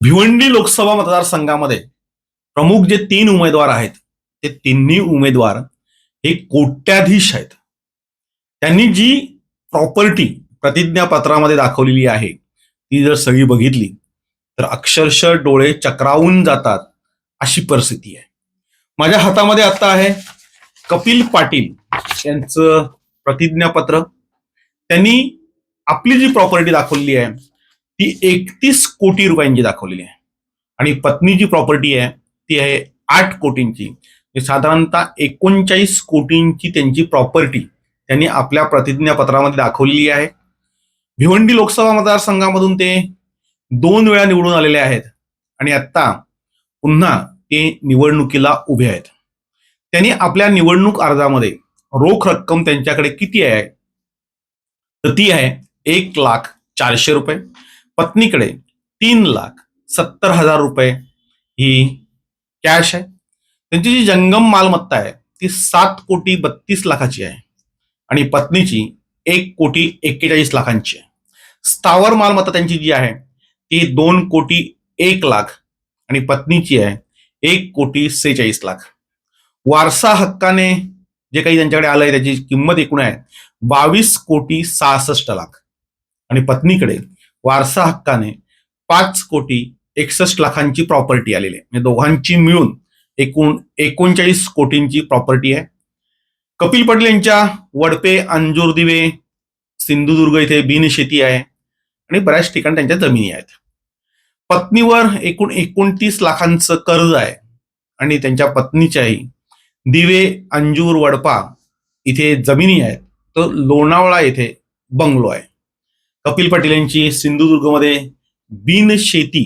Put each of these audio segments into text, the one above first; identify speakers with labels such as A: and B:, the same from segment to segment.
A: भिवंडी लोकसभा मतदारसंघामध्ये प्रमुख जे तीन उमेदवार आहेत ते तिन्ही उमेदवार हे कोट्याधीश आहेत. त्यांनी जी प्रॉपर्टी प्रतिज्ञापत्रामध्ये दाखवलेली आहे ती जर सगळी बघितली तर अक्षरशः डोळे चक्रावून जातात अशी परिस्थिती आहे. माझ्या हातामध्ये आता आहे कपिल पाटील यांचं प्रतिज्ञापत्र. त्यांनी आपली जी प्रॉपर्टी दाखवलेली आहे ती एकतीस कोटी रुपयांची दाखवलेली आहे. आणि पत्नीची प्रॉपर्टी आहे ती आहे आठ कोटींची. म्हणजे साधारणतः एकोणचाळीस कोटींची त्यांची प्रॉपर्टी त्यांनी आपल्या प्रतिज्ञापत्रामध्ये दाखवलेली आहे. भिवंडी लोकसभा मतदारसंघामधून ते दोन वेळा निवडून आलेले आहेत. आणि आता पुन्हा ते निवडणुकीला उभे आहेत. त्यांनी आपल्या निवडणूक अर्जामध्ये रोख रक्कम त्यांच्याकडे किती आहे? तर ती आहे एक लाख चारशे रुपये. पत्नीकडे तीन लाख सत्तर हजार रुपये ही कॅश आहे. त्यांची जी जंगम मालमत्ता आहे ती सात कोटी बत्तीस लाखाची आहे. आणि पत्नीची एक कोटी एक्केचाळीस लाखांची आहे. स्थावर मालमत्ता त्यांची जी आहे ती दोन कोटी एक लाख आणि पत्नीची आहे एक कोटी सेहेचाळीस लाख. वारसा हक्काने जे काही त्यांच्याकडे आलंय त्याची किंमत एकूण आहे बावीस कोटी सहासष्ट लाख. आणि पत्नीकडे वारसा हक्काने पाच कोटी एकसष्ट लाखांची प्रॉपर्टी आलेली आहे. म्हणजे दोघांची मिळून एकूण एकोणचाळीस कोटींची प्रॉपर्टी आहे. कपिल पटेल यांच्या वडपे अंजूर दिवे सिंधुदुर्ग इथे बिनशेती आहे. आणि बऱ्याच ठिकाणी त्यांच्या जमिनी आहेत. पत्नीवर एकूण एकोणतीस लाखांचं कर्ज आहे. आणि त्यांच्या पत्नीच्याही दिवे अंजूर वडपा इथे जमिनी आहेत. तर लोणावळा येथे बंगलो आहे. कपिल पाटील यांची सिंधुदुर्गमध्ये बिनशेती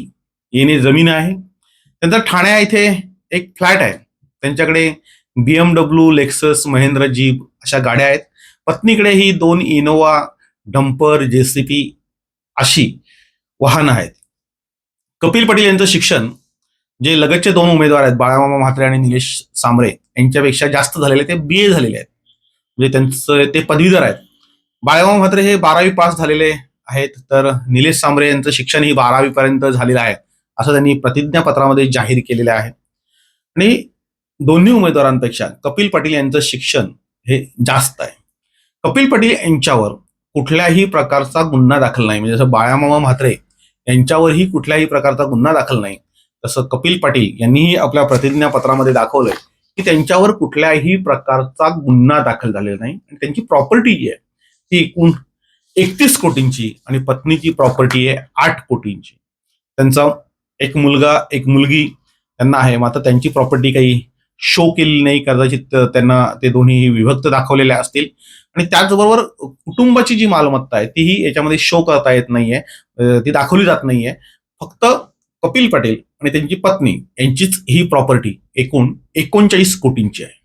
A: येणे जमीन आहे. त्यानंतर ठाण्या इथे एक फ्लॅट आहे. त्यांच्याकडे बीएमडब्ल्यू लेक्सस महेंद्र जीप अशा गाड्या आहेत. पत्नीकडे ही दोन इनोवा डंपर जेसीपी अशी वाहनं आहेत. कपिल पाटील यांचं शिक्षण जे लगतचे दोन उमेदवार आहेत बाळामामा म्हात्रे आणि निलेश सांबरे यांच्यापेक्षा जास्त झालेले ते बी ए झालेले आहेत. म्हणजे त्यांचं ते पदवीधर आहेत. बाळगाव म्हात्रे हे बारावी पास झालेले आहेत. तर निलेश सांबरे यांचं शिक्षण ही बारावी पर्यंत झालेलं आहे असं त्यांनी प्रतिज्ञापत्रामध्ये जाहीर केलेलं आहे. आणि दोन्ही उमेदवारांपेक्षा कपिल पाटील यांचं शिक्षण हे जास्त आहे. कपिल पाटील यांच्यावर कुठल्याही प्रकारचा गुन्हा दाखल नाही. म्हणजे जसं बाळामामा म्हात्रे यांच्यावरही कुठल्याही प्रकारचा गुन्हा दाखल नाही तसं कपिल पाटील यांनीही आपल्या प्रतिज्ञापत्रामध्ये दाखवलंय की त्यांच्यावर कुठल्याही प्रकारचा गुन्हा दाखल झालेला नाही. आणि त्यांची प्रॉपर्टी जी आहे ती एकूण एकतीस कोटींची आणि पत्नीची प्रॉपर्टी आहे आठ कोटींची. त्यांचा एक मुलगा एक मुलगी त्यांना आहे. मात्र त्यांची प्रॉपर्टी काही शो केलेली नाही. कदाचित त्यांना ते दोन्ही विभक्त दाखवलेल्या असतील. आणि त्याचबरोबर कुटुंबाची जी मालमत्ता आहे तीही याच्यामध्ये शो करता येत नाहीये. ती दाखवली जात नाहीये. फक्त कपिल पटेल आणि त्यांची पत्नी यांचीच ही प्रॉपर्टी एकूण एकोणचाळीस कोटींची आहे.